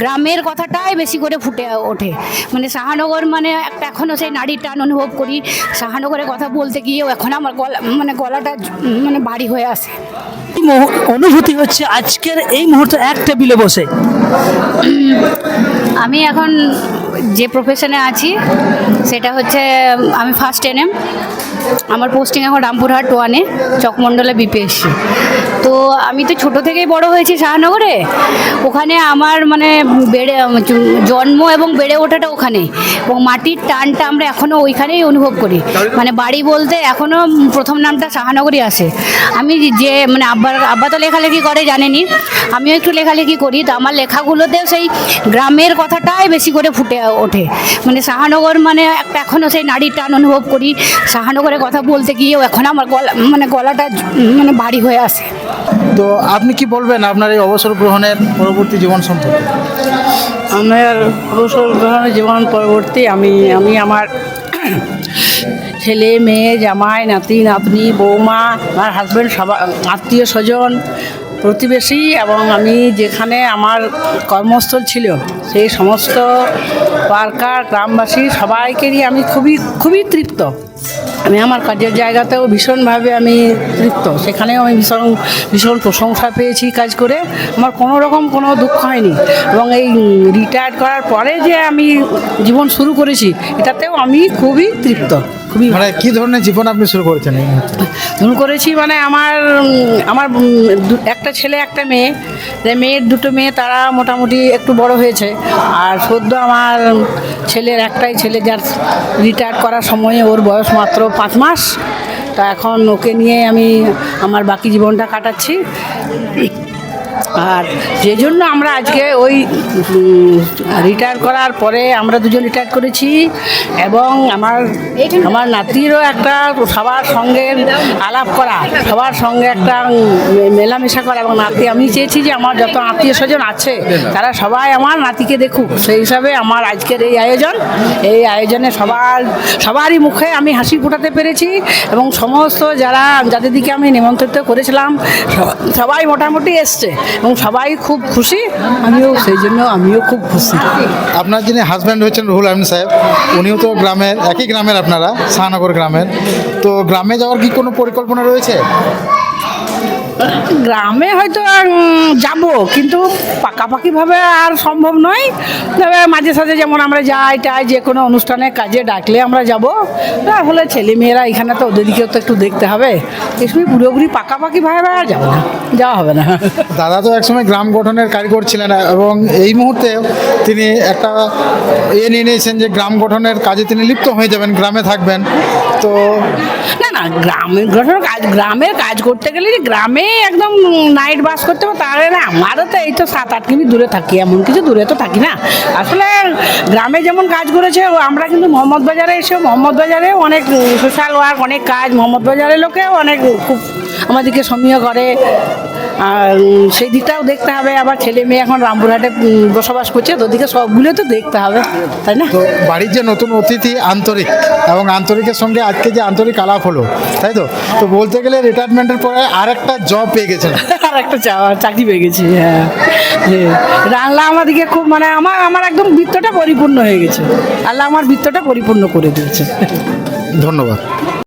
গ্রামের কথাটাই বেশি করে ফুটে ওঠে। মানে শাহানগর মানে একটা এখনও সেই নারীর টান অনুভব করি। শাহানগরের কথা বলতে গিয়েও এখন আমার গলা মানে গলাটা মানে ভারী হয়ে আসে। অনুভূতি হচ্ছে আজকের এই মুহূর্তে এক টেবিলে বসে। আমি এখন যে প্রফেশনে আছি সেটা হচ্ছে আমি ফার্স্ট এনএম আমার পোস্টিং এখন রামপুরহাট ওয়ানে চকমণ্ডলে বিপিএসসি তো আমি তো ছোট থেকেই বড় হয়েছি শাহনগরে। ওখানে আমার মানে বেড়ে, জন্ম এবং বেড়ে ওঠাটা ওখানে এবং মাটির টানটা আমরা এখনও ওইখানেই অনুভব করি। মানে বাড়ি বলতে এখনও প্রথম নামটা শাহনগরই আসে। আমি যে মানে আব্বার, আব্বা তো লেখালেখি করে, জানেনি। আমিও একটু লেখালেখি করি। তো আমার লেখাগুলোতেও সেই গ্রামের কথাটাই বেশি করে ফুটে ওঠে। মানে শাহানগর মানে একটা এখনও সেই নারীর টান অনুভব করি। শাহানগরের কথা বলতে গিয়েও এখন আমার গলা মানে গলাটা মানে ভারী হয়ে আসে তো আপনি কি বলবেন আপনার এই অবসর গ্রহণের পরবর্তী জীবন সম্পর্কে? আমার অবসর গ্রহণের জীবন পরবর্তী আমি আমি আমার ছেলে মেয়ে জামাই নাতি নাতনি বৌমা আমার হাজব্যান্ড সবাই আত্মীয় স্বজন প্রতিবেশী এবং আমি যেখানে আমার কর্মস্থল ছিল সেই সমস্ত ওয়ার্কার গ্রামবাসী সবাইকে নিয়ে আমি খুবই খুবই তৃপ্ত। আমি আমার কাজের জায়গাতেও ভীষণভাবে আমি তৃপ্ত। সেখানেও আমি ভীষণ ভীষণ প্রশংসা পেয়েছি কাজ করে। আমার কোনো রকম কোনো দুঃখ হয়নি। এবং এই রিটায়ার করার পরে যে আমি জীবন শুরু করেছি, এটাতেও আমি খুবই তৃপ্ত। খুবই মানে কি ধরনের জীবন আপনি শুরু করেছেন শুরু করেছি মানে আমার আমার একটা ছেলে একটা মেয়ে। যে মেয়ের দুটো মেয়ে তারা মোটামুটি একটু বড় হয়েছে। আর সদ্য আমার ছেলের একটাই ছেলে যার রিটায়ার করার সময়ে ওর বয়স মাত্র পাঁচ মাস। তা এখন ওকে নিয়ে আমি আমার বাকি জীবনটা কাটাচ্ছি। আর যে জন্য আমরা আজকে ওই রিটায়ার করার পরে আমরা দুজন রিটায়ার করেছি এবং আমার আমার নাতিরও একটা সবার সঙ্গে আলাপ করা, সবার সঙ্গে একটা মেলামেশা করা এবং নাতি, আমি চেয়েছি যে আমার যত আত্মীয় স্বজন আছে তারা সবাই আমার নাতিকে দেখুক। সেই হিসাবে আমার আজকের এই আয়োজন, এই আয়োজনে সবার, সবারই মুখে আমি হাসি ফোটাতে পেরেছি এবং সমস্ত যারা, যাদের দিকে আমি নিমন্ত্রিত করেছিলাম সবাই মোটামুটি এসছে। এবং সবাই খুব খুশি। আমিও সেই জন্য আমিও খুব খুশি। আপনার যিনি হাজব্যান্ড হয়েছেন রুহুল আমিন সাহেব, উনিও তো গ্রামের, একই গ্রামের আপনারা, শাহনগর গ্রামের। তো গ্রামে যাওয়ার কি কোনো পরিকল্পনা রয়েছে? গ্রামে হয়তো যাব, কিন্তু পাকাপাকিভাবে আর সম্ভব নয়। তবে মাঝে সাঝে যেমন আমরা যাই টাই, যে কোনো অনুষ্ঠানে কাজে ডাকলে আমরা যাব। তাহলে ছেলে মেয়েরা এখানে তো ওদেরকেও তো একটু দেখতে হবে। এই সময় পুরোপুরি পাকাপাকিভাবে আর যাব না, যাওয়া হবে না। দাদা তো একসময় গ্রাম গঠনের কারিগর ছিলেন এবং এই মুহূর্তে তিনি একটা ইয়ে নিয়ে নিয়েছেন যে গ্রাম গঠনের কাজে তিনি লিপ্ত হয়ে যাবেন, গ্রামে থাকবেন। তো না গ্রামে কাজ, গ্রামের কাজ করতে গেলে যে গ্রামে একদম নাইট বাস করতে হবে, তাহলে না, আমারও তো এই তো সাত আট কিমি দূরে থাকি, এমন কিছু দূরে তো থাকি না। আসলে গ্রামে যেমন কাজ করেছে আমরা কিন্তু মোহাম্মদ বাজারে এসে মোহাম্মদ বাজারে অনেক সোশ্যাল ওয়ার্ক অনেক কাজ, মোহাম্মদ বাজারের লোকেও অনেক খুব আমাদেরকে সমীহ করে। সেই দিকটাও দেখতে হবে। আবার ছেলে মেয়ে এখন রামপুরহাটে বসবাস করছে তো ওদিকে সবগুলো তো দেখতে হবে তাই না? তো বাড়ির যে নতুন অতিথি আন্তরিক এবং আন্তরিকের সঙ্গে আজকে যে আন্তরিক আলাপ হলো তাই তো? তো বলতে গেলে রিটায়ারমেন্টের পরে আর একটা জব পেয়ে গেছেন। আর একটা চাকরি পেয়ে গেছি হ্যাঁ। হ্যাঁ। আল্লাহ আমাদেরকে খুব মানে আমার আমার একদম বৃত্তটা পরিপূর্ণ হয়ে গেছে। আল্লাহ আমার বৃত্তটা পরিপূর্ণ করে দিয়েছে। ধন্যবাদ।